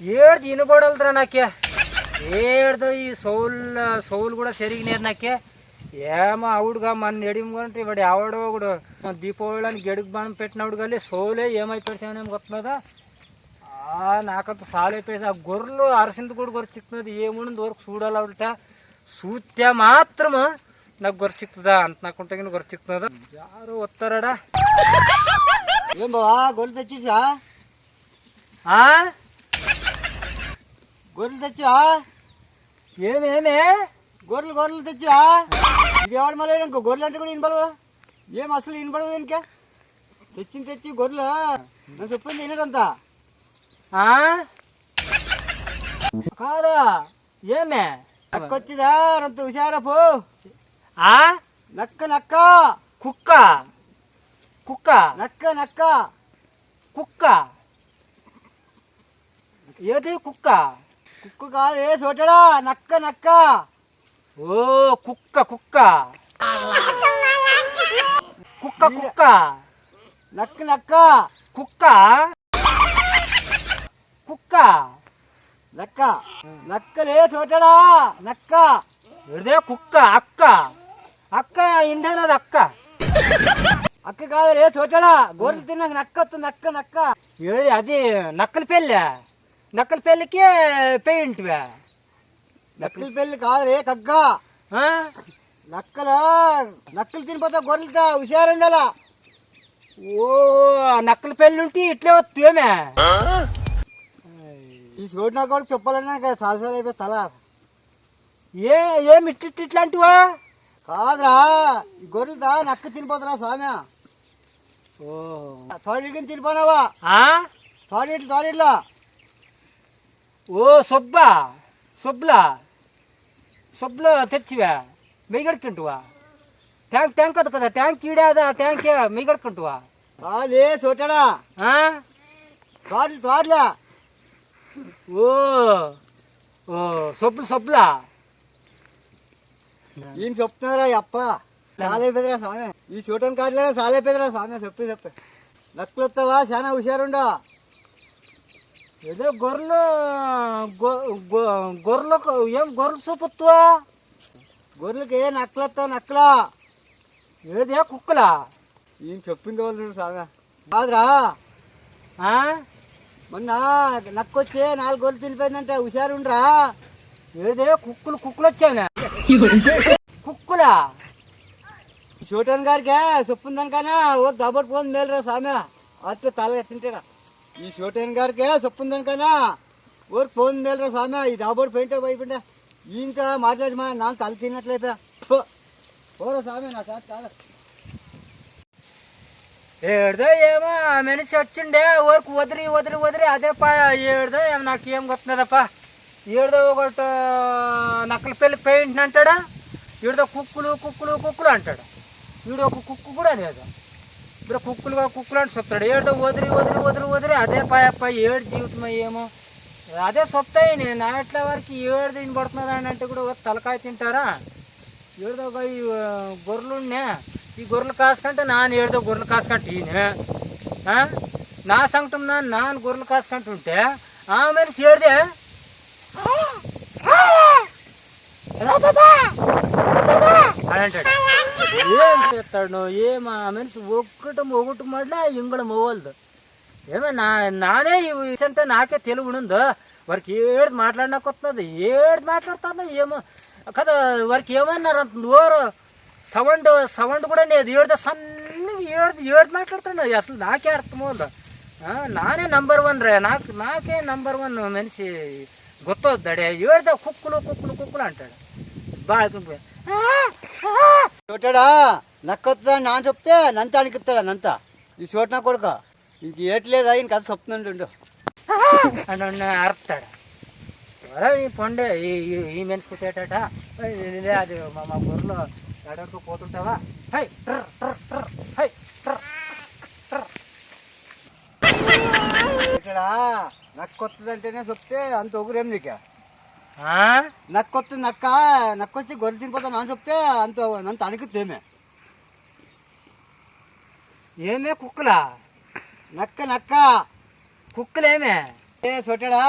ఏడు వినబడలరా నాకే ఏడుదో ఈ సౌల్ సౌలు కూడా సరిగినారు నాకే ఏమో ఆవిడగా మన ఎడిమంటే వాడు ఎవడో కూడా దీపావళి గెడుగు బాణం పెట్టినప్పుడు కానీ సోలే ఏమైపోయానేమో కొత్తదా ఆ నాకంత సాలైపోయింది ఆ గొర్రెలు అరసింది కూడా గొర్రె చిక్కున్నది ఏముంది వరకు చూడాలట చూస్తే మాత్రము నాకు గొర్రె చిక్కుతుందా అంత నాకుంటే కానీ గొర్రె చిక్కుతుందా యారు వస్తారాడా ఏం బావా గొర్రెలు తెచ్చిసా ఆ? గొర్రెలు తెచ్చా ఏమేమే గొర్రెలు గొర్రెలు తెచ్చా ఇది ఎవడు మళ్ళీ ఇంకో గొర్రెలు అంటే కూడా వినపడవు. ఏం అసలు వినపడవు దీనికే? తెచ్చింది తెచ్చి గొర్రెలు. నేను చెప్పింది వినరంతా. ఆ? కాదా ఏమే? నక్కొచ్చిదా? రంత హుషారా పో. ఆ? నక్క నక్క. కుక్క? కుక్క? నక్క నక్క. కుక్క? ఏది కుక్క? కుక్క కాదు ఏ సోటడా నక్క నక్క. ఓ కుక్క కుక్క. కుక్క కుక్క. నక్క నక్క. కుక్క. కుక్క. నక్క. నక్కలే సోటడా నక్క. ఏదే కుక్క అక్క. అక్క ఇండనది అక్క. అక్క కాదు రే సోటడా గొర్రెలు తిన్నాక నక్క వస్తుంది నక్క నక్క. ఏది అది నక్కల పెళ్ళి? నక్కల పెళ్ళికి పెయింట్వే. నక్కల పెళ్ళి కాదు రే కగ్గ? నక్కల నక్కలు తినిపోతా గొర్రెలతో హుషారుండాలా? ఓ నక్కల పెళ్ళి ఉంటే ఇట్లే వస్తేమే ఈ చోటు నాకు కూడా చెప్పాలన్నా సాలసాలు అయిపోయి తల ఏ ఏమి ఇట్ ఇట్లాంటివా? కాదురా ఈ గొర్రెలతో నక్క తినిపోతారా స్వామి ఓ. తోడికి తినిపోనావా? తోడిట్లు తోడిట్లో. ఓ సొబ్బా సొబ్లా సొబ్లో తెచ్చివా మిగడుకుంటువా ట్యాంక్ ట్యాంక్ అది కదా ట్యాంక్ ఈడాదా ట్యాంక్ మిగడుకుంటువా కాదే చోటడా ఆ? తోటలు తోటలే ఓ ఓ సొబ్బులు సొబ్లా ఈయన చెప్తున్నారా ఈ అప్ప సాలైపోయిందిరా స్వామి ఈ చూడటం కాదులే సాలైపోయిందిరా స్వామి చెప్పి చెప్పి నక్కలు వస్తావా చాలా హుషారుండో ఏదో గొర్రెలు గొర్రెలకు ఏం గొర్రెలు చూపుత్తువా గొర్రెలకి నక్కలు వస్తావు నక్కలా? ఏదే కుక్కలా? ఈయన చెప్పింది వాళ్ళు స్వామి కాదురా? మొన్న నక్కొచ్చి నాలుగు గొర్రెలు తినిపోయిందంటే హుషారుండ్రా. ఏదే కుక్కలు కుక్కలు వచ్చావునా కుక్కలా? చోటన్ గారికి సొప్పుందనికన్నా ఓ దబ్బడు పోని మేలురా స్వామి అట్లా తల ఎత్తింటాడా ఈ షోటేన్ గారికే చెప్పుందని సొప్పుందనికన్నా ఊరికి ఫోన్ మేలరా స్వామి ఈ దాబోడు పెయింటే పోయిపోయిందా ఇంకా మాట్లాడి మా నాన్న తల తిన్నట్లయిపోయా ఓరా పోరా స్వామి నా చేత కాదు. ఏడుదో ఏమో మనిషి వచ్చిండే ఊరికి వదిలి వదిలి వదిలి అదే పా ఏడుదో ఏమో నాకు ఏం ఏడుదో ఒకటి నక్కల పెళ్ళి పెయింట్ అంటాడా ఈడదో కుక్కులు కుక్కులు కుక్కులు అంటాడు. ఈడు ఒక కుక్కు కూడా లేదు. ఇప్పుడు కుక్కులుగా కుక్కులు అని చెప్తాడు ఏడుదో వదిలి వదిలి వదిలి వదిలి అదే పాయప్ప ఏడు జీవితం ఏమో అదే చెప్తాయి నేను నా ఎట్ల వరకు ఏడు దీని పడుతున్నది అని అంటే కూడా ఒక తలకాయ తింటారా ఏడుదో ఒక ఈ గొర్రెలు ఉన్నాయి. ఈ గొర్రెలు కాసుకంటే నాన్న ఏడుదో గొర్రెలు కాసుకంటే ఈయన ఆ? నా సంకటం నా నాన్న గొర్రెలు కాసుకుంటుంటే ఆ మనిషి ఏడిదే అని అంటాడు ఏం చేస్తాడు ఏం ఆ మనిషి ఒక్కటి ఒకటి మళ్ళీ ఇంగడ మొవ్వలదు ఏమో నా నానే అంటే నాకే తెలుగు ఉందో వారికి ఏడు మాట్లాడినాక వస్తుంది ఏడు మాట్లాడుతున్నా ఏమో కదా వారికి ఏమన్నారు అంత నోరు సౌండ్ సౌండ్ కూడా లేదు ఏడుదో సన్నగా ఏడు ఏడు మాట్లాడుతున్నాడు అసలు నాకే అర్థం అవుతుంది నానే నంబర్ వన్ రే నాకు నాకే నంబర్ వన్ మనిషి గుర్తవుతాడే ఏడుదో కుక్కులు కుక్కులు కుక్కులు అంటాడు బాగా చోటాడా? నక్కొద్దా నాన్న చెప్తే నంత అనికిస్తాడా నంత. ఈ చోట నా కొడుక. ఇంక ఏట్లేదా? ఇంక అది చెప్తుంటుండు అని అరుస్తాడు ఎవరో ఈ పొండే ఈ ఈ- ఈ మనిషి కుట్టేటట ఇదే అది మా మా బుర్రలో ఎడకు పోతుంటావా? High ట్ర, ట్ర, ట్ర, high ట్ర, ట్ర. ఇక్కడ నక్కొత్తది అంటేనే చెప్తే అంత ఒగురేం నీకు? ఆ? నక్కొత్తది నక్క నక్కొచ్చి గొర్రె తినిపోతా నాన్న చెప్తే అంత అంత అణికితేమే ఏమే కుక్కలా నక్క నక్క కుక్కలేమే ఏ సొట్టాడా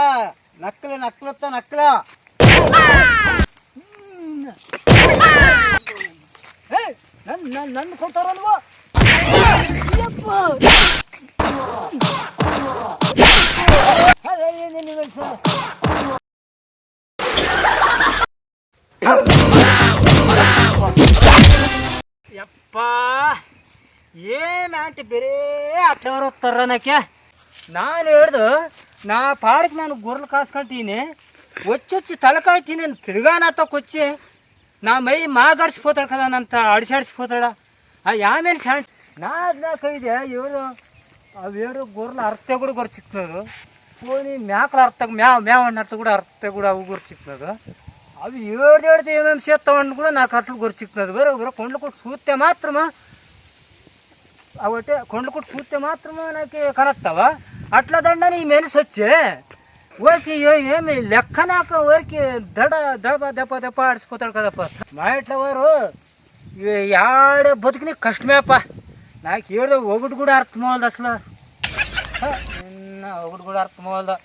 నక్కలు నక్కలు వస్తా నక్కల ಏನು ಆಂಟಿ ಬೇರೆ ಆಟವ್ರ ತರನಕ್ಕೆ ನಾನು ಹೇಳ್ದು, ನಾ ಪಾಡಕ್ಕೆ ನಾನು ಗುರ್ಲು ಕಾಸ್ಕೊಂತೀನಿ ಒಚ್ಚೊಚ್ಚಿ ತಲಕಾಯ್ತೀನಿ ತಿರ್ಗಾನಾತ ಕೊಚ್ಚಿ, ನಾ ಮೈ ಮಾಗಾಡ್ಸ್ಬೋತಾಳ ಕದ ನಂತ ಅಡ್ಸಾಡ್ಸ್ಬೋತಾಳ ಆ ಯಾಮೇಲೆ ಶಾಂಟ್ ನಾ ಅದನ್ನ ಕೈದೆ, ಇವರು ಅವೇರು ಗುರ್ಲ ಅರ್ಥ ಕೂಡ ಗೊರ್ ಚಿಕ್ಕನದು ಕೋಣಿ ಮ್ಯಾಕಲ ಅರ್ಥ ಮ್ಯಾವ್ ಮ್ಯಾವ್ ಅಣ್ಣ ಅರ್ಥ ಕೂಡ ಅರ್ಥ ಕೂಡ ಅವು ಗೊರ್ ಚಿಕ್ಕನದು ಅವು ಏಳು ಏಳ್ದು ಏನೇನು ಸೇತ್ ತಗೊಂಡು ಕೂಡ ನಾ ಕರ್ಸಲು ಗೊರ್ ಚಿಕ್ಕನದು ಬೇರೆ ಒಬ್ಬರು ಕೊಂಡ್ಲು ಕೊಟ್ಟು ಸೂತ್ಯ ಮಾತ್ರ అవటే కొండలు కూడా చూస్తే మాత్రమే నాకు కనెక్తావా అట్లా దండని ఈ మెనిసి వచ్చే ఊరికి ఏ- ఏమి లెక్క నాక ఊరికి దడ దెబ్బ దెబ్బ దెబ్బ ఆడిసిపోతాడు కదప్ప మా ఇంట్లో వారు ఈ- యాడే బతికిన కష్టమేప. నాకు ఏడో ఒకటి కూడా అర్థం అవ్వదు అసలు. నిన్న ఒకటి కూడా అర్థం అవ్వదు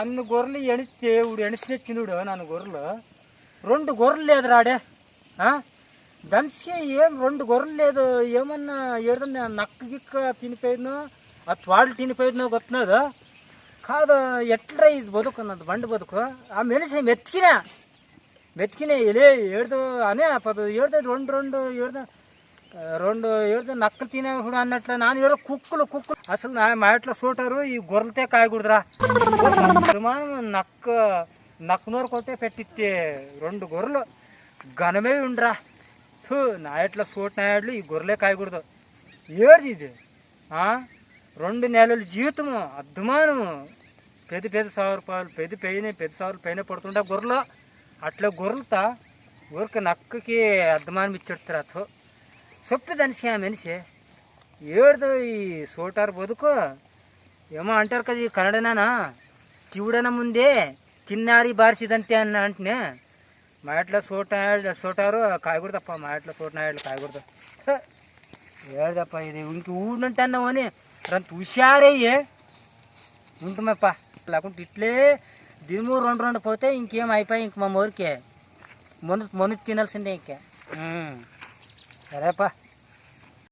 అన్ని గొర్రెలు ఎణిస్తే ఇప్పుడు ఎణిసినచ్చినుడు నన్ను గొర్రెలు. రెండు గొర్రెలు లేదు రాడే దంచి ఏం రెండు గొర్రెలు లేదు. ఏమన్నా ఏదన్నా నక్క గిక్క తినిపోయినో ఆ త్వాళ్ళు తినిపోయినో గొత్తున్నదో కాదు ఎట్లా ఇది బతుకు నాది బండి బతుకు? ఆ మనిషి మెతికిన మెతికిన ఇలే ఏడుదో అనే పదో ఏడుదో రెండు రెండు ఏడుదో రెండు ఏడుదో నక్కలు తినేప్పుడు అన్నట్లు నాన్న ఏడో కుక్కలు కుక్కలు. అసలు నా మా ఇంట్లో చూటారు ఈ గొర్రెలతే కాయకూడదురా. నక్క నక్క నోరు కొట్టే పెట్టితే రెండు గొర్రెలు ఘనమే ఉండరా. ಥೂ నా ఎట్లా సూట్ నాయాడ్లు ఈ గొర్రెలే కాయకూడదు. ఏడిది ఇది? ఆ? రెండు నెలల జీవితము అద్మానము పెద్ద పెద్ద సవర రూపాయలు పెద్ద పెయిన పెద్ద సవర పైన పడుతుంటే గొర్రెలు అట్లా గొర్రెలతో ఊరికి నక్కకి అద్మానం ఇచ్చేస్తారు అథో సొప్పిదనిసి ఆ మనిషి. ఏడుదో ఈ సోటారు బతుకు. ఏమో అంటారు కదా ఈ కన్నడనా చివుడన ముందే చిన్నారి బారిసిదంతే అన్న అంటనే. మా ఇంట్లో సోట సోటారు కాయకూడదప్ప మా ఇంట్లో సోట నాయుడు కాయకూడదు హ, ఏడదప్ప ఇది ఇంక ఊడంటే అన్నామని రంత హుషారయ్యే ఉంటుమప్ప లేకుంటే ఇట్లే దినము రెండు రెండు పోతే ఇంకేం అయిపోయి ఇంక మా ఊరికే మొన్న మొన్న తినాల్సిందే ఇంకే ఉమ్. సరేపా